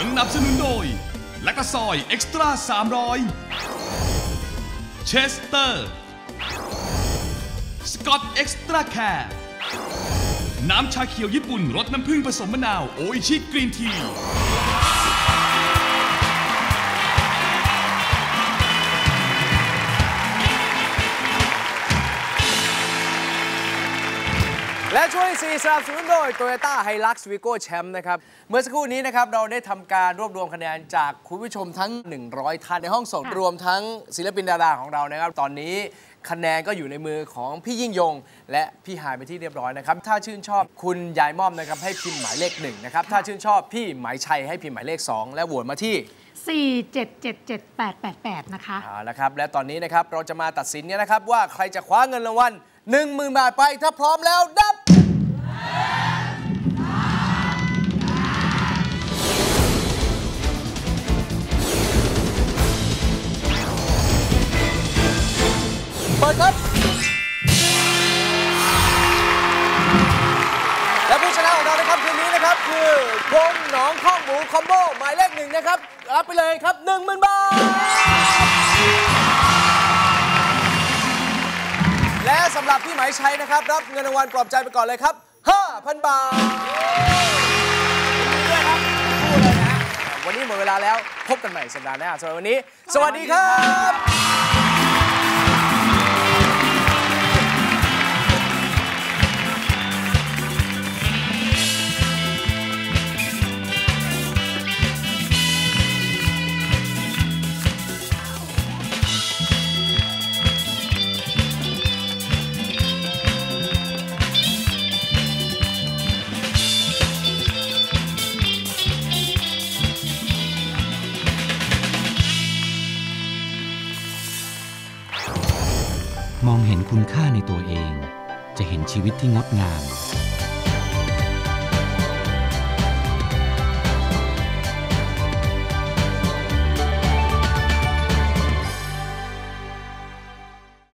สนับสนุนโดย แลคตาซอยเอ็กซ์ตร้า300 เชสเตอร์ สกอตเอ็กซ์ตร้าแคร์น้ำชาเขียวญี่ปุ่นรสน้ำผึ้งผสมมะนาว โออิชิกรีนที และช่วงที่4สนับสนุนโดย Toyota Hilux Vigo Champ นะครับ เมื่อสักครู่นี้นะครับ เราได้ทำการรวบรวมคะแนนจากคุณผู้ชมทั้ง 100 ท่านในห้องส่งรวมทั้งศิลปินดาราของเรานะครับ ตอนนี้คะแนนก็อยู่ในมือของพี่ยิ่งยง และพี่หายไปที่เรียบร้อยนะครับ ถ้าชื่นชอบคุณยายม่อมนะครับให้พิมพ์หมายเลขหนึ่งนะครับ ถ้าชื่นชอบพี่หมายชัยให้พิมพ์หมายเลข 2 และโหวตมาที่ 4777888 นะคะ เอาละครับ และตอนนี้นะครับเราจะมาตัดสินเนี่ยนะครับ ว่าใครจะคว้าเงินรางวัล10,000 บาทไป ถ้าพร้อมแล้วดับ เปิดครับ และผู้ชนะของเรานะครับคืนนี้นะครับ คือวง คอมโบหมายเลขหนึ่งนะครับ รับไปเลยครับ 10,000 บาท และสำหรับพี่หมายชัยนะครับ รับเงินรางวัลปลอบใจไปก่อนเลยครับ 5,000 บาทด้วยครับคู่เลยนะฮะวันนี้หมดเวลาแล้วพบกันใหม่สัปดาห์หน้าสำหรับวันนี้ สวัสดีครับ มองเห็นคุณค่าในตัวเอง จะเห็นชีวิตที่งดงาม